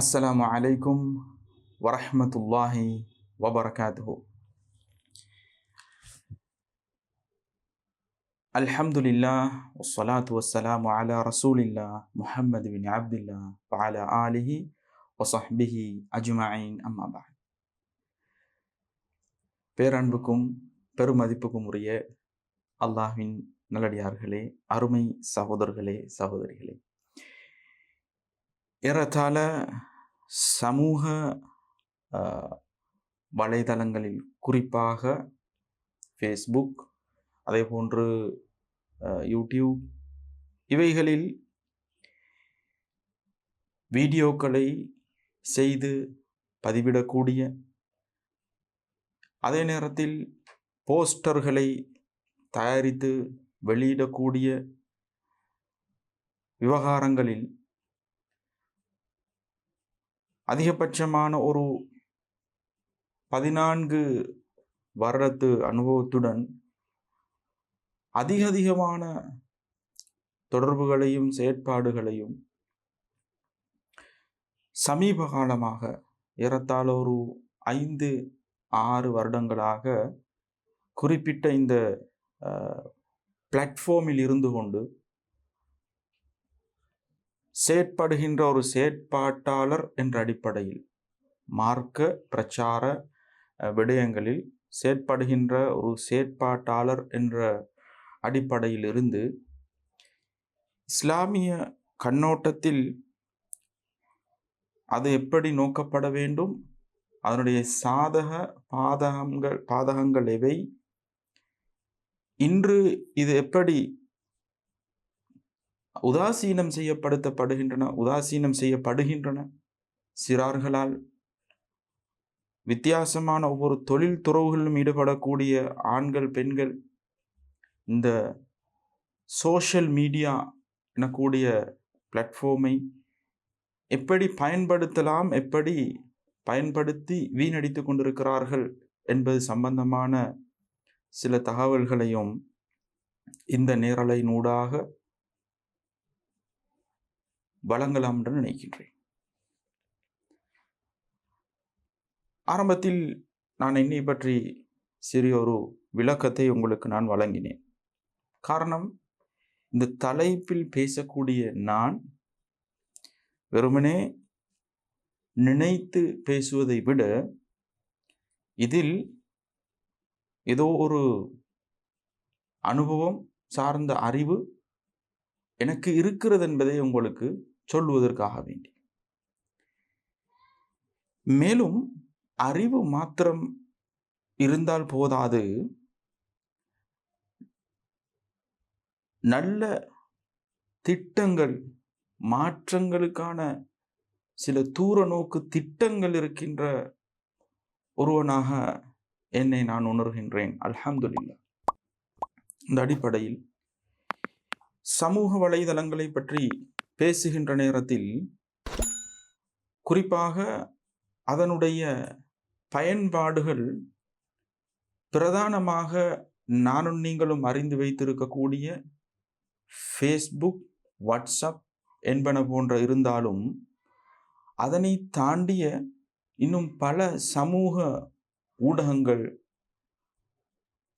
அஸ்லாம் அலைக்கும் வரஹமத்துல்லாஹி வபரகாத்து அல்ஹம்துலில்லா ஒசலாத்து வசலாம் அலா ரசூலில்லா முஹம்மது பின் அப்துல்லா பாலா ஆலிஹி ஒசஹ்பிஹி அஜுமாயின். அம்மாபா பேரன்புக்கும் பெருமதிப்புக்கும் உரிய அல்லாஹின் நல்லடியார்களே அருமை சகோதரர்களே சகோதரிகளே. ஏறத்தாழ சமூக வலைதளங்களில் குறிப்பாக ஃபேஸ்புக் அதே போன்று யூடியூப் இவைகளில் வீடியோக்களை செய்து பதிவிடக்கூடிய அதே நேரத்தில் போஸ்டர்களை தயாரித்து வெளியிடக்கூடிய விவகாரங்களில் அதிகபட்சமான ஒரு பதினான்கு வருடத்து அனுபவத்துடன் அதிக அதிகமான தொடர்புகளையும் செயற்பாடுகளையும் சமீப காலமாக ஏறத்தாழ ஒரு ஐந்து ஆறு வருடங்களாக குறிப்பிட்ட இந்த பிளாட்ஃபார்மில் இருந்து கொண்டு செயற்படுகின்ற ஒரு செயற்பாட்டாளர் என்ற அடிப்படையில் மார்க்க பிரச்சார விடயங்களில் செயற்படுகின்ற ஒரு செயற்பாட்டாளர் என்ற அடிப்படையில் இருந்து இஸ்லாமிய கண்ணோட்டத்தில் அது எப்படி நோக்கப்பட வேண்டும்? அதனுடைய சாதக பாதகங்கள் பாதகங்கள் எவை? இன்று இது எப்படி உதாசீனம் செய்யப்படுத்தப்படுகின்றன உதாசீனம் செய்யப்படுகின்றன. சிறார்களால் வித்தியாசமான ஒவ்வொரு தொழில் துறவுகளிலும் ஈடுபடக்கூடிய ஆண்கள் பெண்கள் இந்த சோஷியல் மீடியா எனக்கூடிய பிளாட்ஃபார்மை எப்படி பயன்படுத்தலாம் எப்படி பயன்படுத்தி வீணடித்து கொண்டிருக்கிறார்கள் என்பது சம்பந்தமான சில தகவல்களையும் இந்த நேரலையினூடாக வழங்கலாம் என்று நினைக்கின்றேன். ஆரம்பத்தில் நான் என்னை பற்றி சிறிய ஒரு விளக்கத்தை உங்களுக்கு நான் வழங்கினேன். காரணம் இந்த தலைப்பில் பேசக்கூடிய நான் வெறுமனே நினைத்து பேசுவதை விட இதில் ஏதோ ஒரு அனுபவம் சார்ந்த அறிவு எனக்கு இருக்கிறது என்பதை உங்களுக்கு சொல்வதற்காக வேண்டி. மேலும் அறிவு மாத்திரம் இருந்தால் போதாது. நல்ல திட்டங்கள் மாற்றங்களுக்கான சில தூர நோக்கு திட்டங்கள் இருக்கின்ற ஒருவனாக என்னை நான் உணர்கின்றேன். அல்ஹம்துலில்லாஹ். இந்த அடிப்படையில் சமூக வலைதளங்களை பற்றி பேசுகின்ற நேரத்தில் குறிப்பாக அதனுடைய பயன்பாடுகள் பிரதானமாக நானும் நீங்களும் அறிந்து வைத்திருக்கக்கூடிய ஃபேஸ்புக் வாட்ஸ்அப் என்பன போன்ற இருந்தாலும் அதனை தாண்டிய இன்னும் பல சமூக ஊடகங்கள்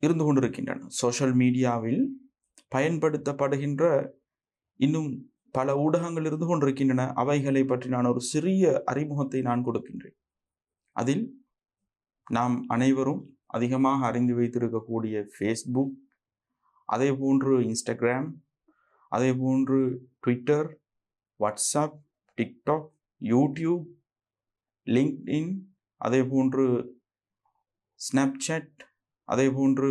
இருந்து கொண்டிருக்கின்றன. சோஷியல் மீடியாவில் பயன்படுத்தப்படுகின்ற இன்னும் பல ஊடகங்கள் இருந்து கொண்டிருக்கின்றன. அவைகளை பற்றி நான் ஒரு சிறிய அறிமுகத்தை நான் கொடுக்கின்றேன். அதில் நாம் அனைவரும் அதிகமாக அறிந்து வைத்திருக்கக்கூடிய ஃபேஸ்புக் அதே போன்று இன்ஸ்டாகிராம் அதே போன்று Twitter WhatsApp TikTok YouTube LinkedIn அதே போன்று ஸ்னாப்சாட் அதே போன்று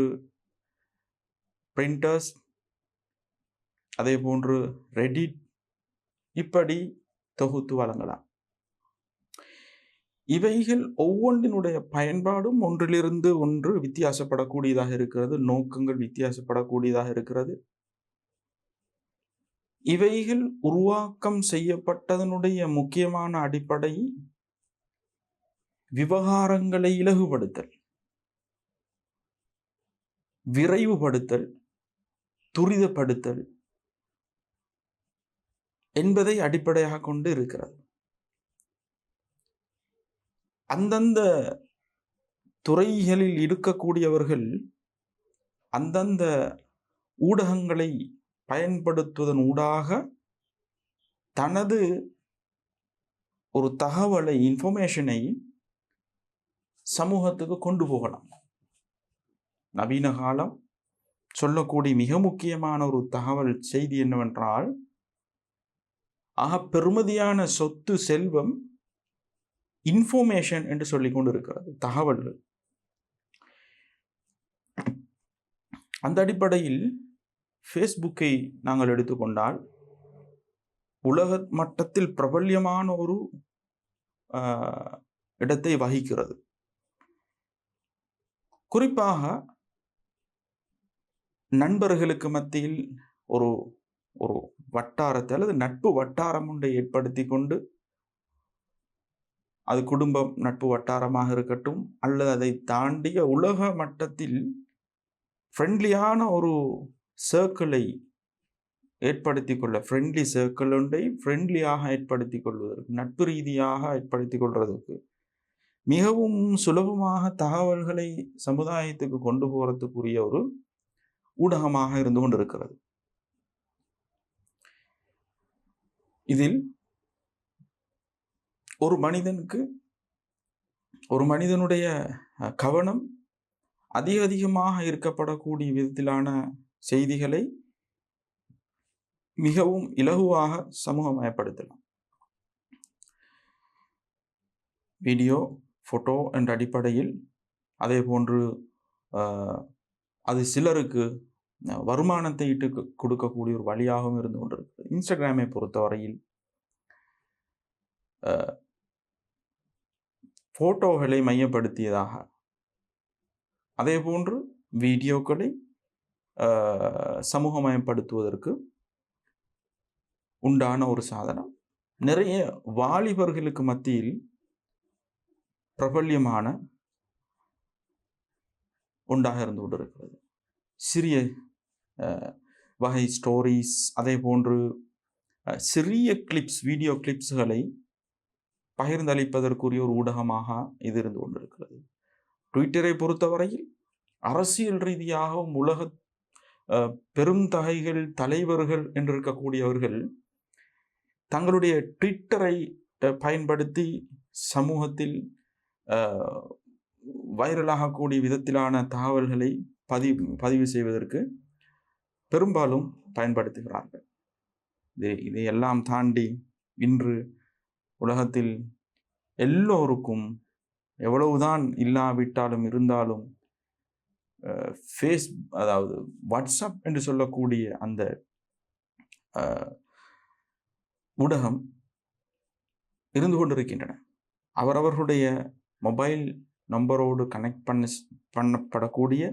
பிரிண்டர்ஸ் அதே போன்று ரெடிட் இப்படி தொகுத்து வழங்கலாம். இவைகள் ஒவ்வொன்றினுடைய பயன்பாடும் ஒன்றிலிருந்து ஒன்று வித்தியாசப்படக்கூடியதாக இருக்கிறது. நோக்கங்கள் வித்தியாசப்படக்கூடியதாக இருக்கிறது. இவைகள் உருவாக்கம் செய்யப்பட்டதனுடைய முக்கியமான அடிப்படை விவகாரங்களை இலகுபடுத்தல் விரைவுபடுத்தல் துரிதப்படுத்தல் என்பதை அடிப்படையாக கொண்டு இருக்கிறது. அந்தந்த துறைகளில் இருக்கக்கூடியவர்கள் அந்தந்த ஊடகங்களை பயன்படுத்துவதன் ஊடாக தனது ஒரு தகவலை இன்ஃபர்மேஷனை சமூகத்துக்கு கொண்டு போகலாம். நவீன காலம் சொல்லக்கூடிய மிக முக்கியமான ஒரு தகவல் செய்தி என்னவென்றால் ஆக பெருமதியான சொத்து செல்வம் இன்ஃபர்மேஷன் என்று சொல்லி கொண்டு இருக்கிறது தகவல்கள். அந்த அடிப்படையில் ஃபேஸ்புக்கை நாங்கள் எடுத்துக்கொண்டால் உலக மட்டத்தில் பிரபல்யமான ஒரு இடத்தை வகிக்கிறது. குறிப்பாக நண்பர்களுக்கு மத்தியில் ஒரு ஒரு வட்டாரத்தை அல்லது நட்பு வட்டாரம் ஒன்றை ஏற்படுத்தி கொண்டு அது குடும்பம் நட்பு வட்டாரமாக இருக்கட்டும் அல்லது அதை தாண்டிய உலக மட்டத்தில் ஃப்ரெண்ட்லியான ஒரு சர்க்கிளை ஏற்படுத்தி கொள்ள ஃப்ரெண்ட்லி சர்க்கிள் ஒன்றை ஃப்ரெண்ட்லியாக ஏற்படுத்தி கொள்வதற்கு நட்பு ரீதியாக ஏற்படுத்தி கொள்வதற்கு மிகவும் சுலபமாக தகவல்களை சமுதாயத்துக்கு கொண்டு போகிறதுக்குரிய ஒரு ஊடகமாக இருந்து கொண்டிருக்கிறது. இதில் ஒரு மனிதனுக்கு ஒரு மனிதனுடைய கவனம் அதிக அதிகமாக இருக்கப்படக்கூடிய விதத்திலான செய்திகளை மிகவும் இலகுவாக சமூகமயப்படுத்தலாம் வீடியோ ஃபோட்டோ என்ற அடிப்படையில் அதே போன்று அது சிலருக்கு வருமானத்தை இட்டு கொடுக்கக்கூடிய ஒரு வழியாகவும் இருந்து கொண்டிருக்கு இன்ஸ்டாகிராமை பொறுத்தவரையில் ஃபோட்டோகளை மையப்படுத்தியதாக அதே போன்று வீடியோக்களை சமூகமயப்படுத்துவதற்கு உண்டான ஒரு சாதனம். நிறைய வாலிபர்களுக்கு மத்தியில் பிரபல்யமான உண்டாக இருந்து கொண்டிருக்கிறது. சிறிய வகை ஸ்டோரிஸ் அதே போன்று சிறிய கிளிப்ஸ் வீடியோ கிளிப்ஸ்களை பகிர்ந்தளிப்பதற்குரிய ஒரு ஊடகமாக இது இருந்து கொண்டிருக்கிறது. ட்விட்டரை பொறுத்தவரையில் அரசியல் ரீதியாகவும் உலக பெருந்தகைகள் தலைவர்கள் என்று இருக்கக்கூடியவர்கள் தங்களுடைய ட்விட்டரை பயன்படுத்தி சமூகத்தில் வைரலாகக்கூடிய விதத்திலான தகவல்களை பதிவு பதிவு செய்வதற்கு பெரும்பாலும் பயன்படுத்துகிறார்கள். இது இதையெல்லாம் தாண்டி இன்று உலகத்தில் எல்லோருக்கும் எவ்வளவுதான் இல்லாவிட்டாலும் இருந்தாலும் ஃபேஸ் அதாவது வாட்ஸ்அப் என்று சொல்லக்கூடிய அந்த ஊடகம் இருந்து கொண்டிருக்கின்றன. அவரவர்களுடைய மொபைல் நம்பரோடு கனெக்ட் பண்ண பண்ணப்படக்கூடிய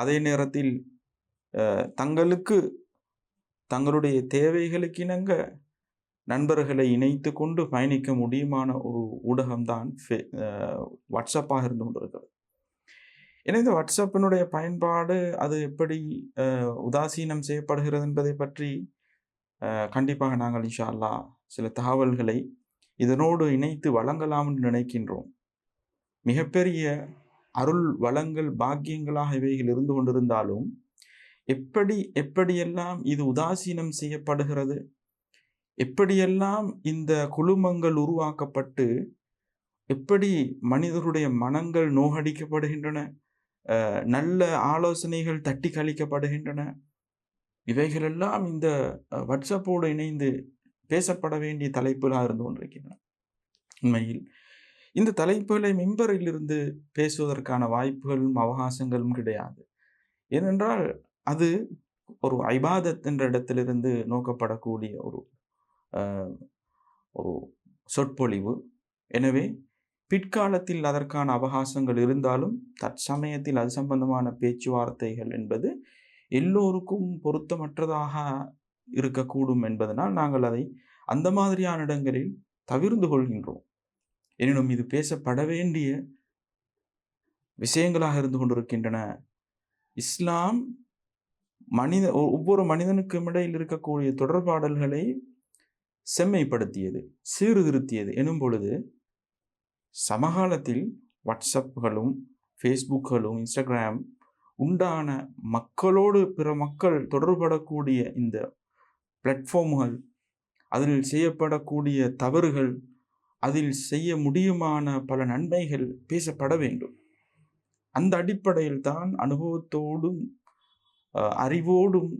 அதே நேரத்தில் தங்களுக்கு தங்களுடைய தேவைகளுக்கு இணங்க நண்பர்களை இணைத்து கொண்டு பயணிக்க முடியுமான ஒரு ஊடகம்தான் வாட்ஸ்அப்பாக இருந்து கொண்டிருக்கிறது. ஏன்னா இந்த வாட்ஸ்அப்பினுடைய பயன்பாடு அது எப்படி உதாசீனம் செய்யப்படுகிறது என்பதை பற்றி கண்டிப்பாக நாங்கள் இன்ஷா அல்லா சில தகவல்களை இதனோடு இணைத்து வழங்கலாம் என்று நினைக்கின்றோம். மிகப்பெரிய அருள் வளங்கள் பாக்கியங்களாக இவைகள் இருந்து கொண்டிருந்தாலும் எப்படி எப்படியெல்லாம் இது உதாசீனம் செய்யப்படுகிறது? எப்படியெல்லாம் இந்த குழுமங்கள் உருவாக்கப்பட்டு எப்படி மனிதருடைய மனங்கள் நோகடிக்கப்படுகின்றன நல்ல ஆலோசனைகள் தட்டி கழிக்கப்படுகின்றன இவைகளெல்லாம் இந்த வாட்ஸ்அப்போடு இணைந்து பேசப்பட வேண்டிய தலைப்புகளாக இருந்து கொண்டிருக்கின்றன. உண்மையில் இந்த தலைப்புகளை மெம்பரிலிருந்து பேசுவதற்கான வாய்ப்புகளும் அவகாசங்களும் கிடையாது. ஏனென்றால் அது ஒரு ஐபாதத் என்ற இடத்திலிருந்து நோக்கப்படக்கூடிய ஒரு ஒரு சொற்பொழிவு. எனவே பிற்காலத்தில் அதற்கான அவகாசங்கள் இருந்தாலும் தற்சமயத்தில் அது சம்பந்தமான பேச்சுவார்த்தைகள் என்பது எல்லோருக்கும் பொருத்தமற்றதாக இருக்கக்கூடும் என்பதனால் நாங்கள் அதை அந்த மாதிரியான இடங்களில் தவிர்ந்து கொள்கின்றோம். எனினும் இது பேசப்பட வேண்டிய விஷயங்களாக இருந்து கொண்டிருக்கின்றன. இஸ்லாம் மனித ஒவ்வொரு மனிதனுக்கும் இடையில் இருக்கக்கூடிய தொடர்பாடல்களை செம்மைப்படுத்தியது சீர்திருத்தியது எனும் பொழுது சமகாலத்தில் வாட்ஸ்அப்புகளும் ஃபேஸ்புக்களும் இன்ஸ்டாகிராம் உண்டான மக்களோடு பிற மக்கள் தொடர்படக்கூடிய இந்த பிளாட்ஃபார்ம்கள் அதில் செய்யப்படக்கூடிய தவறுகள் அதில் செய்ய முடியுமான பல நன்மைகள் பேசப்பட வேண்டும். அந்த அடிப்படையில் தான் அனுபவத்தோடும் அறிவோடும்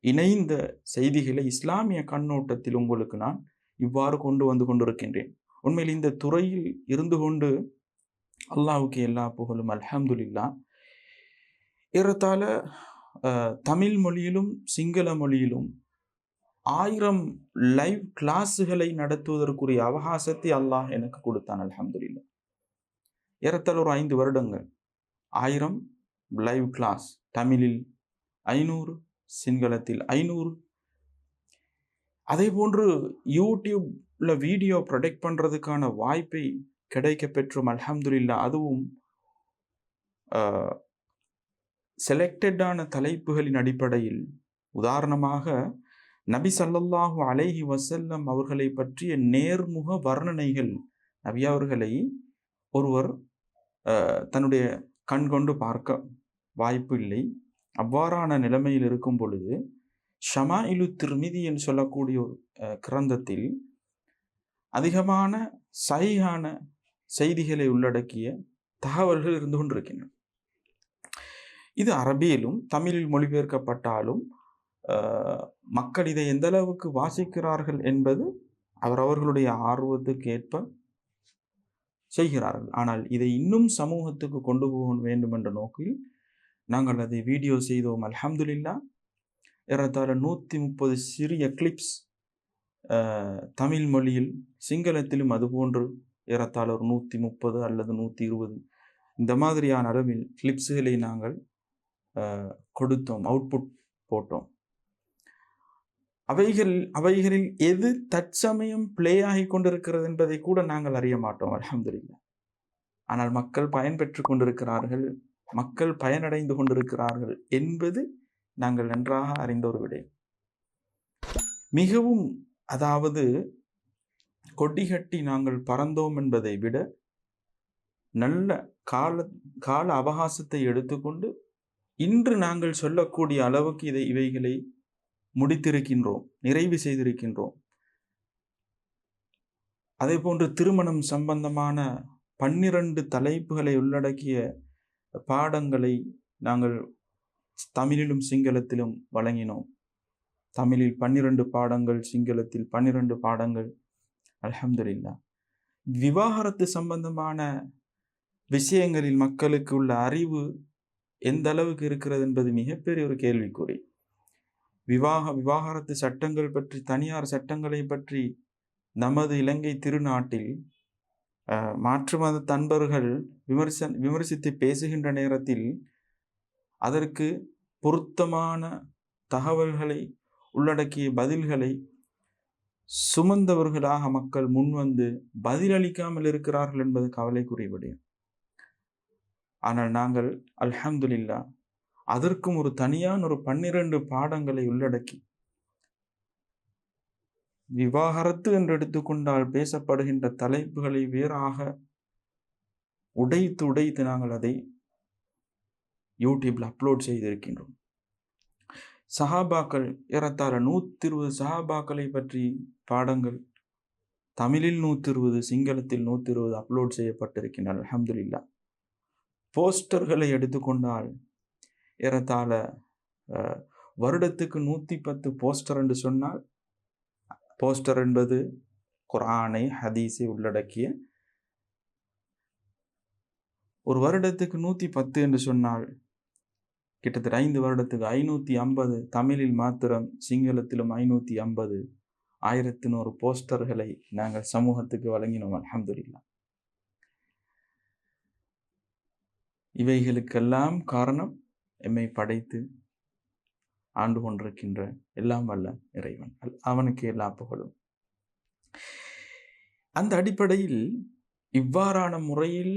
இணைந்த செய்திகளை இஸ்லாமிய கண்ணோட்டத்தில் உங்களுக்கு நான் இவ்வாறு கொண்டு வந்து கொண்டிருக்கின்றேன். உண்மையில் இந்த துறையில் இருந்து கொண்டு அல்லாவுக்கு எல்லா புகழும் அல்ஹம்துல்லா ஏறத்தாழ தமிழ் மொழியிலும் சிங்கள மொழியிலும் ஆயிரம் லைவ் கிளாஸுகளை நடத்துவதற்குரிய அவகாசத்தை அல்லாஹ் எனக்கு கொடுத்தான் அல்ஹம்துலில்லா. ஏறத்தாழ ஒரு ஐந்து வருடங்கள் ஆயிரம் லைவ் கிளாஸ் தமிழில் ஐநூறு சிங்களத்தில் ஐநூறு. அதே போன்று யூடியூப்ல வீடியோ ப்ரொடெக்ட் பண்றதுக்கான வாய்ப்பை கிடைக்க பெற்றோம் அலமதுல்லா அதுவும் செலக்டடான தலைப்புகளின் அடிப்படையில். உதாரணமாக நபி சல்லல்லாஹு அலைஹி வசல்லம் அவர்களை பற்றிய நேர்முக வர்ணனைகள். நபி அவர்களை ஒருவர் தன்னுடைய கண் கொண்டு பார்க்க வாய்ப்பு இல்லை. அவ்வாறான நிலைமையில் இருக்கும் பொழுது ஷமா இலு திருமிதி என்று சொல்லக்கூடிய ஒரு கிரந்தத்தில் அதிகமான சைகான செய்திகளை உள்ளடக்கிய தகவல்கள் இருந்து கொண்டிருக்கின்றன. இது அரபியிலும் தமிழில் மொழிபெயர்க்கப்பட்டாலும் மக்கள் இதை எந்த அளவுக்கு வாசிக்கிறார்கள் என்பது அவரவர்களுடைய ஆர்வத்துக்கு ஏற்ப செய்கிறார்கள். ஆனால் இதை இன்னும் சமூகத்துக்கு கொண்டு போக வேண்டும் என்ற நோக்கில் நாங்கள் அதை வீடியோ செய்தோம். அல்ஹம்துலில்லா ஏறத்தாழ நூற்றி முப்பது சிறிய கிளிப்ஸ் தமிழ் மொழியில் சிங்களத்திலும் அதுபோன்று ஏறத்தாழ ஒரு நூற்றி முப்பது அல்லது நூற்றி இருபது இந்த மாதிரியான அளவில் கிளிப்ஸுகளை நாங்கள் கொடுத்தோம். அவுட்புட் போட்டோம். அவைகள் அவைகளில் எது தற்சமயம் பிளே ஆகி கொண்டிருக்கிறது என்பதை கூட நாங்கள் அறிய மாட்டோம். அல்ஹம்துலில்லாஹ். ஆனால் மக்கள் பயன்பெற்று கொண்டிருக்கிறார்கள். மக்கள் பயனடைந்து கொண்டிருக்கிறார்கள் என்பது நாங்கள் நன்றாக அறிந்த ஒரு விடயம். மிகவும் அதாவது கொடிகட்டி நாங்கள் பறந்தோம் என்பதை விட நல்ல கால கால அவகாசத்தை எடுத்துக்கொண்டு இன்று நாங்கள் சொல்லக்கூடிய அளவுக்கு இதை இவைகளை முடித்திருக்கின்றோம் நிறைவு செய்திருக்கின்றோம். அதே போன்று திருமணம் சம்பந்தமான பன்னிரண்டு தலைப்புகளை உள்ளடக்கிய பாடங்களை நாங்கள் தமிழிலும் சிங்களத்திலும் வழங்கினோம். தமிழில் பன்னிரண்டு பாடங்கள் சிங்களத்தில் பன்னிரண்டு பாடங்கள். அலமதுல்லா விவாகரத்து சம்பந்தமான விஷயங்களில் மக்களுக்கு உள்ள அறிவு எந்த அளவுக்கு இருக்கிறது என்பது மிகப்பெரிய ஒரு கேள்விக்குறி. விவாக விவாகரத்து சட்டங்கள் பற்றி தனியார் சட்டங்களை பற்றி நமது இலங்கை திருநாட்டில் மாற்று மத தன்பர்கள் விமர்சன் விமர்சித்து பேசுகின்ற நேரத்தில் அதற்கு பொருத்தமான தகவல்களை உள்ளடக்கிய பதில்களை சுமந்தவர்களாக மக்கள் முன்வந்து பதிலளிக்காமல் இருக்கிறார்கள் என்பது கவலைக்குரிய விடயம். ஆனால் நாங்கள் அல்ஹம்துலில்லா அதற்கும் ஒரு தனியான ஒரு பன்னிரண்டு பாடங்களை உள்ளடக்கி விவாகரத்து என்று எடுத்துக்கொண்டால் பேசப்படுகின்ற தலைப்புகளை வேறாக உடைத்து உடைத்து நாங்கள் அதை யூடியூப்பில் அப்லோட் செய்திருக்கின்றோம். சஹாபாக்கள் ஏறத்தாழ நூற்றி இருபது சஹாபாக்களை பற்றி பாடங்கள் தமிழில் நூற்றி இருபது சிங்களத்தில் நூற்றி இருபது அப்லோட் செய்யப்பட்டிருக்கின்றன அலமதுல்லா போஸ்டர்களை எடுத்துக்கொண்டால் ஏறத்தாழ வருடத்துக்கு நூற்றி பத்து போஸ்டர் என்று சொன்னால் போஸ்டர் என்பது குரானை ஹதீஸை உள்ளடக்கிய ஒரு வருடத்துக்கு நூற்றி பத்து என்று சொன்னால் கிட்டத்தட்ட ஐந்து வருடத்துக்கு ஐநூற்றி ஐம்பது தமிழில் மாத்திரம் சிங்களத்திலும் ஐநூற்றி ஐம்பது ஆயிரத்தி நூறு போஸ்டர்களை நாங்கள் சமூகத்துக்கு வழங்கினோம் அலமதுல்லா இவைகளுக்கெல்லாம் காரணம் எம்மை படைத்து ஆண்டு கொண்டிருக்கின்ற எல்லாம் வல்ல இறைவன். அவனுக்கு எல்லா புகழும். அந்த அடிப்படையில் இவ்வாறான முறையில்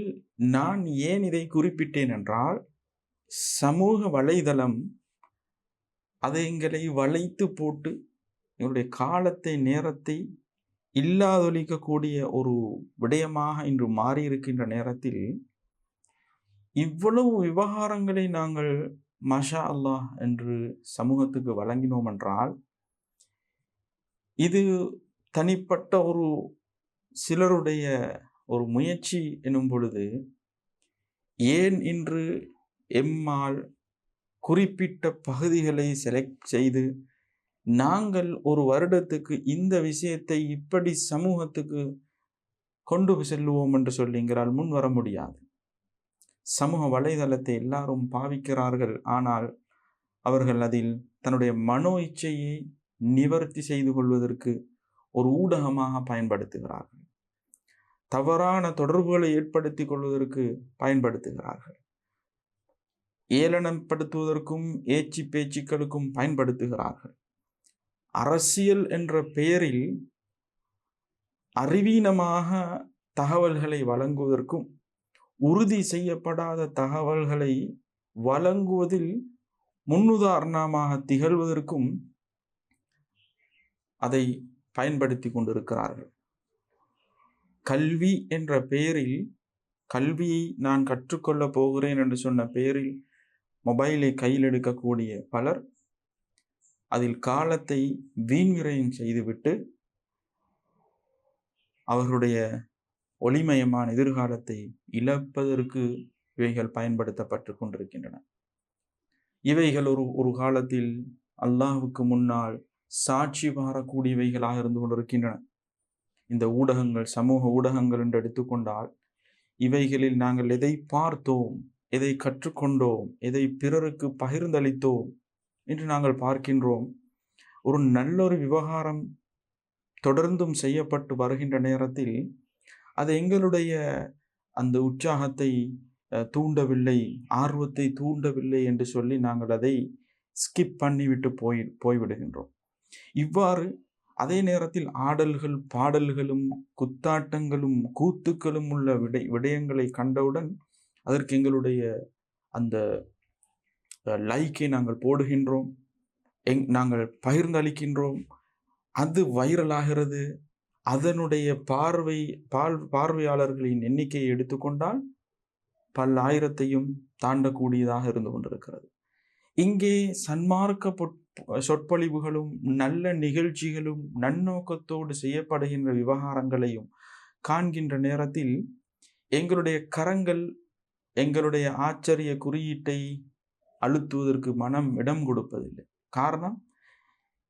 நான் ஏன் இதை குறிப்பிட்டேன் என்றால் சமூக வலைதளம் அதை எங்களை வளைத்து போட்டு எங்களுடைய காலத்தை நேரத்தை இல்லாதொழிக்கக்கூடிய ஒரு விடயமாக இன்று மாறியிருக்கின்ற நேரத்தில் இவ்வளவு விவகாரங்களை நாங்கள் மஷா அல்லாஹ் என்று சமூகத்துக்கு வழங்கினோம் என்றால் இது தனிப்பட்ட ஒரு சிலருடைய ஒரு முயற்சி எனும் பொழுது ஏன் இன்று எம்மால் குறிப்பிட்ட பகுதிகளை செலக்ட் செய்து நாங்கள் ஒரு வருடத்துக்கு இந்த விஷயத்தை இப்படி சமூகத்துக்கு கொண்டு செல்லுவோம் என்று சொல்லிங்கிறால் முன் வர முடியாது. சமூக வலைதளத்தை எல்லாரும் பாவிக்கிறார்கள். ஆனால் அவர்கள் அதில் தன்னுடைய மனோ இச்சையை நிவர்த்தி செய்து கொள்வதற்கு ஒரு ஊடகமாக பயன்படுத்துகிறார்கள். தவறான தொடர்புகளை ஏற்படுத்தி கொள்வதற்கு பயன்படுத்துகிறார்கள். ஏளனப்படுத்துவதற்கும் ஏச்சி பேச்சுக்களுக்கும் பயன்படுத்துகிறார்கள். அரசியல் என்ற பெயரில் அறிவீனமாக தகவல்களை வழங்குவதற்கும் உறுதி செய்யப்படாத தகவல்களை வழங்குவதில் முன்னுதாரணமாக திகழ்வதற்கும் அதை பயன்படுத்தி கொண்டிருக்கிறார்கள். கல்வி என்ற பெயரில் கல்வியை நான் கற்றுக்கொள்ளப் போகிறேன் என்று சொன்ன பெயரில் மொபைலை கையில் எடுக்கக்கூடிய பலர் அதில் காலத்தை வீண்விரயம் செய்துவிட்டு அவர்களுடைய ஒளிமயமான எதிர்காலத்தை இழப்பதற்கு இவைகள் பயன்படுத்தப்பட்டு கொண்டிருக்கின்றன. இவைகள் ஒரு ஒரு காலத்தில் அல்லாஹுக்கு முன்னால் சாட்சி பாரக்கூடியவைகளாக இருந்து கொண்டிருக்கின்றன. இந்த ஊடகங்கள் சமூக ஊடகங்கள் என்று எடுத்துக்கொண்டால் இவைகளில் நாங்கள் எதை பார்த்தோம் எதை கற்றுக்கொண்டோம் எதை பிறருக்கு பகிர்ந்தளித்தோம் என்று நாங்கள் பார்க்கின்றோம். ஒரு நல்லொரு விவகாரம் தொடர்ந்தும் செய்யப்பட்டு வருகின்ற நேரத்தில் அது எங்களுடைய அந்த உற்சாகத்தை தூண்டவில்லை ஆர்வத்தை தூண்டவில்லை என்று சொல்லி நாங்கள் அதை ஸ்கிப் பண்ணிவிட்டு போய் போய்விடுகின்றோம். இவ்வாறு அதே நேரத்தில் ஆடல்கள் பாடல்களும் குத்தாட்டங்களும் கூத்துக்களும் உள்ள விடை விடயங்களை கண்டவுடன் அதற்கு எங்களுடைய அந்த லைக்கை நாங்கள் போடுகின்றோம். எங் நாங்கள் பகிர்ந்தளிக்கின்றோம். அது வைரலாகிறது அதனுடைய பார்வை பால் பார்வையாளர்களின் எண்ணிக்கையை எடுத்துக்கொண்டால் பல்லாயிரத்தையும் தாண்டக்கூடியதாக இருந்து கொண்டிருக்கிறது. இங்கே சன்மார்க்க சொற்பொழிவுகளும் நல்ல நிகழ்ச்சிகளும் நன்னோக்கத்தோடு செய்யப்படுகின்ற விவகாரங்களையும் காண்கின்ற நேரத்தில் எங்களுடைய கரங்கள் எங்களுடைய ஆச்சரிய குறியீட்டை அழுத்துவதற்கு மனம் இடம் கொடுப்பதில்லை. காரணம்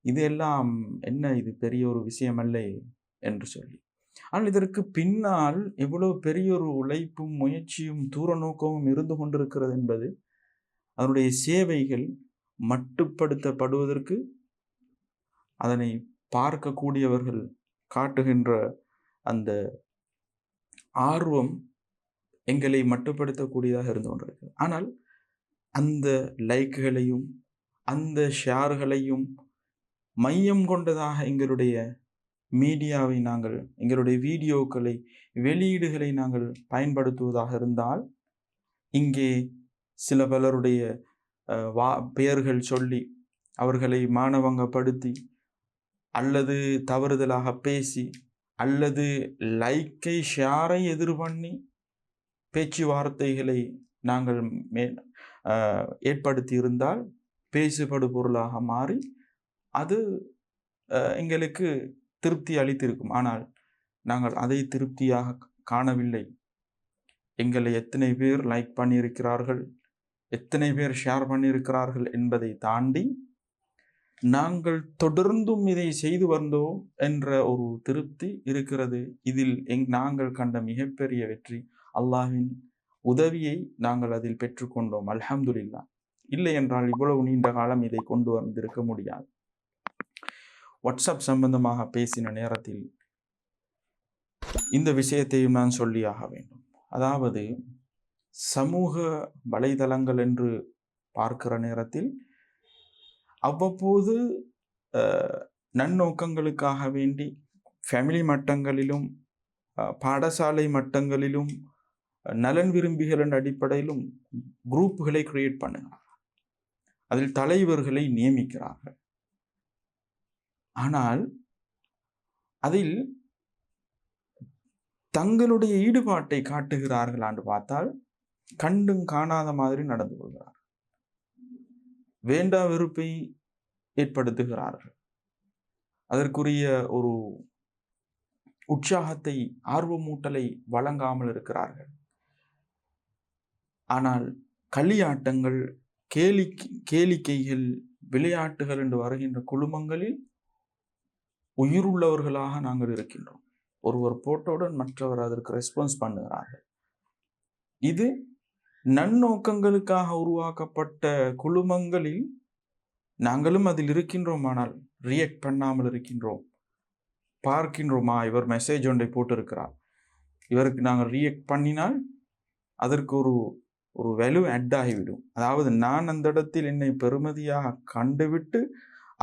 இது எல்லாம் என்ன? இது பெரிய ஒரு விஷயம் அல்ல என்று சொல்லி. ஆனால் இதற்கு பின்னால் எவ்வளவு பெரிய ஒரு உழைப்பும் முயற்சியும் தூர நோக்கமும் இருந்து கொண்டிருக்கிறது என்பது அதனுடைய சேவைகள் மட்டுப்படுத்தப்படுவதற்கு அதனை பார்க்கக்கூடியவர்கள் காட்டுகின்ற அந்த ஆர்வம் எங்களை மட்டுப்படுத்தக்கூடியதாக இருந்து கொண்டிருக்கு ஆனால் அந்த லைக்குகளையும் அந்த ஷேர்களையும் மையம் கொண்டதாக எங்களுடைய மீடியாவை நாங்கள் எங்களுடைய வீடியோக்களை வெளியீடுகளை நாங்கள் பயன்படுத்துவதாக இருந்தால் இங்கே சில பலருடைய வா பெயர்கள் சொல்லி அவர்களை மானவங்கப்படுத்தி அல்லது தவறுதலாக பேசி அல்லது லைக்கை ஷேரை எதிர்பண்ணி பேச்சுவார்த்தைகளை நாங்கள் மே ஏற்படுத்தி இருந்தால் பேசுபடு பொருளாக மாறி அது எங்களுக்கு திருப்தி அளித்திருக்கும். ஆனால் நாங்கள் அதை திருப்தியாக காணவில்லை. எங்களை எத்தனை பேர் லைக் பண்ணியிருக்கிறார்கள் எத்தனை பேர் ஷேர் பண்ணியிருக்கிறார்கள் என்பதை தாண்டி நாங்கள் தொடர்ந்தும் இதை செய்து வந்தோம் என்ற ஒரு திருப்தி இருக்கிறது. இதில் எங் நாங்கள் கண்ட மிகப்பெரிய வெற்றி அல்லாஹின் உதவியை நாங்கள் அதில் பெற்றுக்கொண்டோம். அல்ஹம்துலில்லா. இல்லை என்றால் இவ்வளவு நீண்ட காலம் இதை கொண்டு வந்திருக்க முடியாது. வாட்ஸ்அப் சம்பந்தமாக பேசின நேரத்தில் இந்த விஷயத்தையும் நான் சொல்லியாக வேண்டும். அதாவது சமூக வலைதளங்கள் என்று பார்க்கிற நேரத்தில் அவ்வப்போது நன்னோக்கங்களுக்காக வேண்டி ஃபேமிலி மட்டங்களிலும் பாடசாலை மட்டங்களிலும் நலன் விரும்பிகளின் அடிப்படையிலும் குரூப்புகளை கிரியேட் பண்ணுகிறார்கள். அதில் தலைவர்களை நியமிக்கிறார்கள். ஆனால் அதில் தங்களுடைய ஈடுபாட்டை காட்டுகிறார்களான்னு பார்த்தால் கண்டும் காணாத மாதிரி நடந்து கொள்கிறார் வேண்டா வெறுப்பை ஏற்படுத்துகிறார்கள். அதற்குரிய ஒரு உற்சாகத்தை ஆர்வமூட்டலை வழங்காமல் இருக்கிறார்கள். ஆனால் களியாட்டங்கள் கேலி கேளிக்கைகள் விளையாட்டுகள் என்று வருகின்ற குழுமங்களில் உயிருள்ளவர்களாக நாங்கள் இருக்கின்றோம். ஒருவர் போட்டவுடன் மற்றவர் அதற்கு ரெஸ்பான்ஸ் பண்ணுகிறார்கள். இது நன்னோக்கங்களுக்காக உருவாக்கப்பட்ட குழுமங்களில் நாங்களும் அதில் இருக்கின்றோம். ஆனால் ரியாக்ட் பண்ணாமல் இருக்கின்றோம். பார்க்கின்றோமா? இவர் மெசேஜ் ஒன்றை போட்டிருக்கிறார். இவருக்கு நாங்கள் ரியாக்ட் பண்ணினால் அதற்கு ஒரு ஒரு வேல்யூ அட் ஆகிவிடும். அதாவது நான் அந்த இடத்தில் என்னை பெருமதியாக கண்டுவிட்டு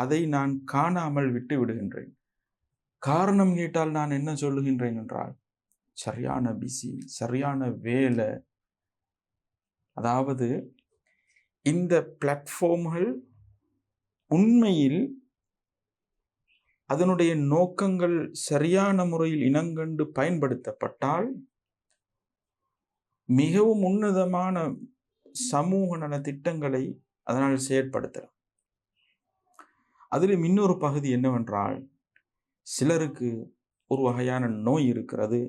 அதை நான் காணாமல் விட்டு விடுகின்றேன். காரணம் கேட்டால் நான் என்ன சொல்லுகின்றேன் என்றால் சரியான பிஸி சரியான வேலை. அதாவது இந்த பிளாட்ஃபார்ம்கள் உண்மையில் அதனுடைய நோக்கங்கள் சரியான முறையில் இனங்கண்டு பயன்படுத்தப்பட்டால் மிகவும் உன்னதமான சமூக நல திட்டங்களை அதனால் செயற்படுத்தலாம். அதிலும் இன்னொரு பகுதி என்னவென்றால் சிலருக்கு ஒரு வகையான நோய் இருக்கிறது.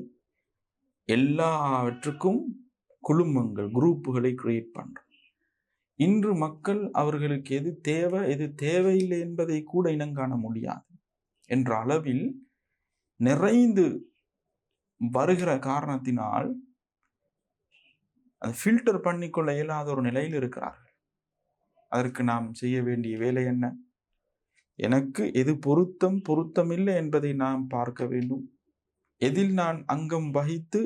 எல்லாவற்றுக்கும் குழுமங்கள் குரூப்புகளை கிரியேட் பண்ணுறோம் இன்று மக்கள் அவர்களுக்கு எது தேவை எது தேவையில்லை என்பதை கூட இனங்காண முடியாது. என்ற அளவில் நிறைந்து வருகிற காரணத்தினால் அதை ஃபில்டர் பண்ணிக்கொள்ள இயலாத ஒரு நிலையில் இருக்கிறார்கள். அதற்கு நாம் செய்ய வேண்டிய வேலை என்ன? எனக்கு எது பொருத்தம் பொருத்தமில்லை என்பதை நாம் பார்க்க வேண்டும். எதில் நான் அங்கம் வகித்து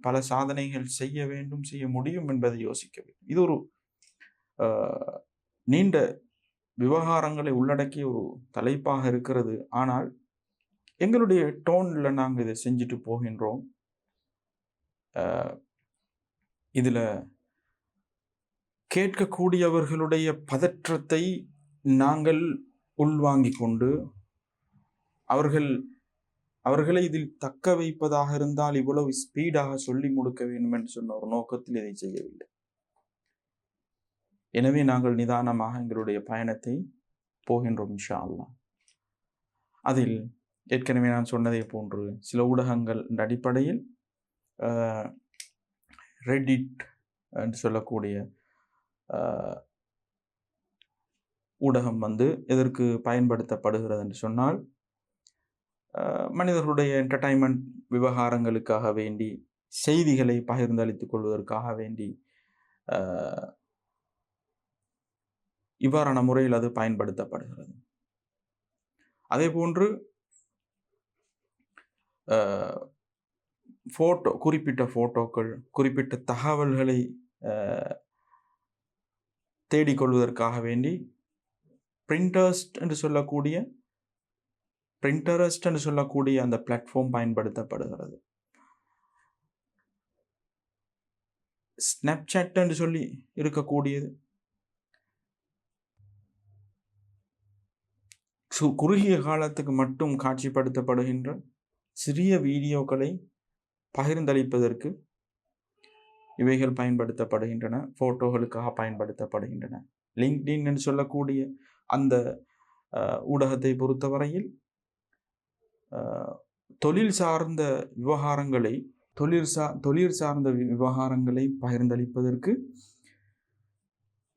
பல சாதனைகள் செய்ய வேண்டும் செய்ய முடியும் என்பதை யோசிக்க வேண்டும். இது ஒரு நீண்ட விவகாரங்களை உள்ளடக்கிய ஒரு தலைப்பாக இருக்கிறது. ஆனால் எங்களுடைய டோனில் நாங்கள் இதை செஞ்சுட்டு போகின்றோம். இதில் கேட்கக்கூடியவர்களுடைய பதற்றத்தை நாங்கள் உள்வாங்கிக் கொண்டு அவர்கள் அவர்களை இதில் தக்க வைப்பதாக இருந்தால் இவ்வளவு ஸ்பீடாக சொல்லி முடுக்க வேண்டும் என்று சொன்ன ஒரு நோக்கத்தில் இதை செய்யவில்லை. எனவே நாங்கள் நிதானமாக எங்களுடைய பயணத்தை போகின்றோம் இன்ஷா அல்லா அதில் ஏற்கனவே நான் சொன்னதை போன்று சில ஊடகங்கள் அடிப்படையில் ரெடிட் என்று சொல்லக்கூடிய ஊடகம் வந்து எதற்கு பயன்படுத்தப்படுகிறது என்று சொன்னால் மனிதர்களுடைய என்டர்டைன்மெண்ட் விவகாரங்களுக்காக வேண்டி செய்திகளை பகிர்ந்தளித்துக் கொள்வதற்காக வேண்டி இவ்வாறான முறையில் அது பயன்படுத்தப்படுகிறது. அதே போன்று ஃபோட்டோ குறிப்பிட்ட ஃபோட்டோக்கள் குறிப்பிட்ட தகவல்களை தேடிக்கொள்வதற்காக வேண்டி பிரிண்டர்ஸ்ட் என்று சொல்லக்கூடிய பிரிண்டரஸ்ட் என்று சொல்லக்கூடிய அந்த பிளாட்ஃபார்ம் பயன்படுத்தப்படுகிறது. ஸ்னாப்சாட் என்று சொல்லி இருக்கக்கூடியது. குறுகிய காலத்துக்கு மட்டும் காட்சிப்படுத்தப்படுகின்ற சிறிய வீடியோக்களை பகிர்ந்தளிப்பதற்கு இவைகள் பயன்படுத்தப்படுகின்றன ஃபோட்டோகளுக்காக பயன்படுத்தப்படுகின்றன. லிங்க்டின் என்று சொல்லக்கூடிய அந்த ஊடகத்தை பொறுத்தவரையில் தொழில் சார்ந்த விவகாரங்களை தொழில் சா தொழில் சார்ந்த விவகாரங்களை பகிர்ந்தளிப்பதற்கு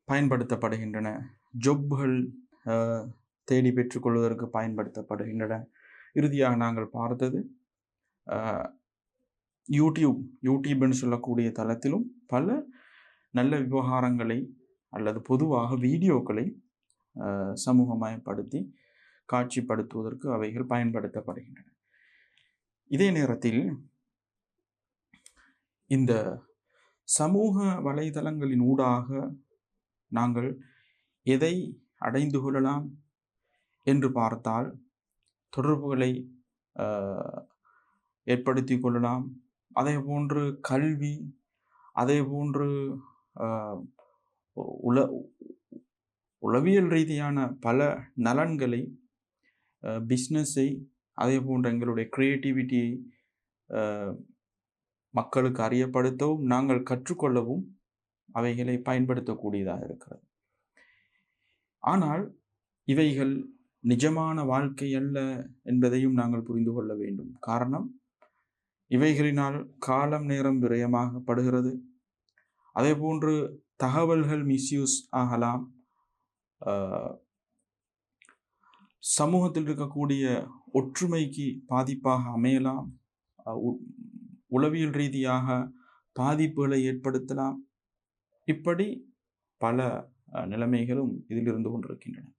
பயன்படுத்தப்படுகின்றன. ஜொப்புகள் தேடி பெற்றுக்கொள்வதற்கு பயன்படுத்தப்படுகின்றன. இறுதியாக நாங்கள் பார்த்தது யூடியூப் யூடியூப்னு சொல்லக்கூடிய தளத்திலும் பல நல்ல விவகாரங்களை அல்லது பொதுவாக வீடியோக்களை சமூகமயப்படுத்தி காட்சிப்படுத்துவதற்கு அவைகள் பயன்படுத்தப்படுகின்றன. இதே நேரத்தில் இந்த சமூக வலைதளங்களின் ஊடாக நாங்கள் எதை அடைந்து கொள்ளலாம் என்று பார்த்தால் தொடர்புகளை ஏற்படுத்தி கொள்ளலாம். அதே போன்று கல்வி அதே போன்று உல உளவியல் ரீதியான பல நலன்களை பிஸ்னஸை அதே போன்ற எங்களுடைய க்ரியேட்டிவிட்டியை மக்களுக்கு அறியப்படுத்தவும் நாங்கள் கற்றுக்கொள்ளவும் அவைகளை பயன்படுத்தக்கூடியதாக இருக்கிறது. ஆனால் இவைகள் நிஜமான வாழ்க்கை அல்ல என்பதையும் நாங்கள் புரிந்து கொள்ள வேண்டும். காரணம் இவைகளினால் காலம் நேரம் விரயமாகப்படுகிறது. அதே போன்று தகவல்கள் மிஸ்யூஸ் ஆகலாம். சமூகத்தில் இருக்கக்கூடிய ஒற்றுமைக்கு பாதிப்பாக அமையலாம். உ- உளவியல் ரீதியாக பாதிப்புகளை ஏற்படுத்தலாம். இப்படி பல நிலைமைகளும் இதில் இருந்து கொண்டிருக்கின்றன.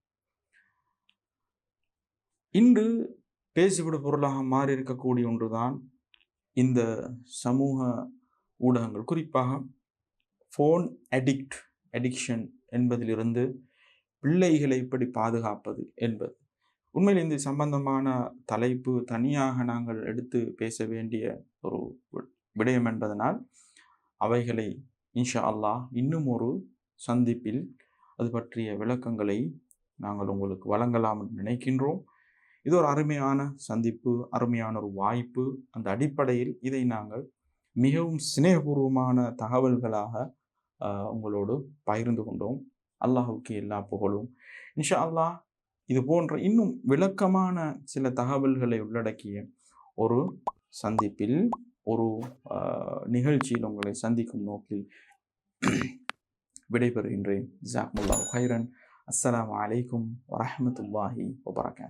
இன்று பேசுவிட பொருளாக மாறி இருக்கக்கூடிய ஒன்றுதான் இந்த சமூக ஊடகங்கள். குறிப்பாக ஃபோன் அடிக்ட் அடிக்ஷன் என்பதிலிருந்து பிள்ளைகளை எப்படி பாதுகாப்பது என்பது. உண்மையில் இந்த சம்பந்தமான தலைப்பு தனியாக நாங்கள் எடுத்து பேச வேண்டிய ஒரு வி- விடயம் என்பதனால் அவைகளை இன்ஷா அல்லாஹ் இன்னும் ஒரு சந்திப்பில் அது பற்றிய விளக்கங்களை நாங்கள் உங்களுக்கு வழங்கலாம் என்று நினைக்கின்றோம். இது ஒரு அருமையான சந்திப்பு அருமையான ஒரு வாய்ப்பு. அந்த அடிப்படையில் இதை நாங்கள் மிகவும் சிநேகபூர்வமான தகவல்களாக உங்களோடு பகிர்ந்து கொண்டோம். அல்லாஹுக்கு எல்லா புகழும். இன்ஷா அல்லாஹ் இது போன்ற இன்னும் விளக்கமான சில தகவல்களை உள்ளடக்கிய ஒரு சந்திப்பில் ஒரு நிகழ்ச்சியில் உங்களை சந்திக்கும் நோக்கில் விடைபெறுகின்றேன். ஜாக்முல்லா ஹைரன் அஸ்லாம் அலைக்கும் வரமத்துல்லாஹி வபரகாத்.